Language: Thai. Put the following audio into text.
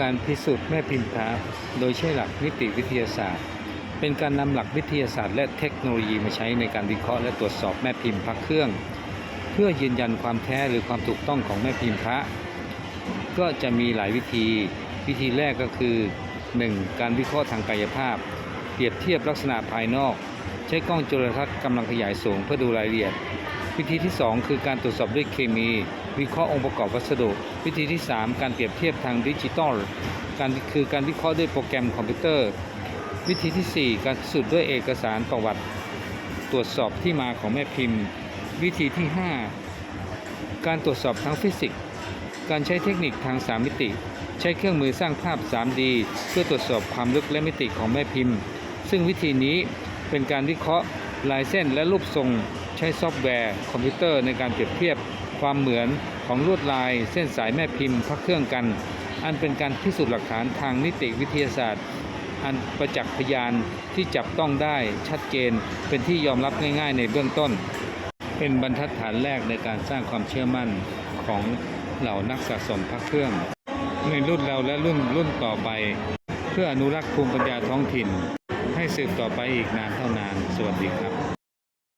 การพิสูจน์แม่พิมพ์พระโดยใช้หลักนิติวิทยาศาสตร์ เป็นการนำหลักวิทยาศาสตร์และเทคโนโลยีมาใช้ในการวิเคราะห์และตรวจสอบแม่พิมพ์พระเครื่อง เพื่อยืนยันความแท้หรือความถูกต้องของแม่พิมพ์พระ ก็จะมีหลายวิธี วิธีแรกก็คือ 1. การวิเคราะห์ทางกายภาพ เปรียบเทียบลักษณะภายนอก ใช้กล้องจุลทรรศน์กำลังขยายสูงเพื่อดูรายละเอียด วิธีที่ 2 คือการตรวจสอบด้วยเคมี วิเคราะห์องค์ประกอบวัสดุ วิธีที่ 3 การเปรียบเทียบทางดิจิตอลการคือการวิเคราะห์ด้วยโปรแกรมคอมพิวเตอร์ วิธีทีสี่4 การพิสูจน์ด้วยเอกสารประวัติ ตรวจสอบที่มาของแม่พิมพ์ วิธีที่ 5 การตรวจสอบทางฟิสิกส์ การใช้เทคนิคทาง3มิติ ใช้เครื่องมือสร้างภาพ 3D เพื่อตรวจสอบความลึกและมิติของแม่พิมพ์ ซึ่งวิธีนี้เป็นการวิเคราะห์ลายเส้นและรูปทรง ใช้ซอฟต์แวร์คอมพิวเตอร์ในการเปรียบเทียบความเหมือนของลวดลาย เส้นสายแม่พิมพ์พระเครื่องกัน อันเป็นการพิสูจน์หลักฐานทางนิติวิทยาศาสตร์ อันประจักษ์พยานที่จับต้องได้ชัดเจนเป็นที่ยอมรับง่าย ๆ ในเบื้องต้น เป็นบรรทัดฐานแรกในการสร้างความเชื่อมั่นของเหล่านักสะสมพระเครื่อง ในรุ่นเราและรุ่นรุ่นต่อไป เพื่ออนุรักษ์ภูมิปัญญาท้องถิ่น ให้สืบต่อไปอีกนานเท่านาน สวัสดีครับ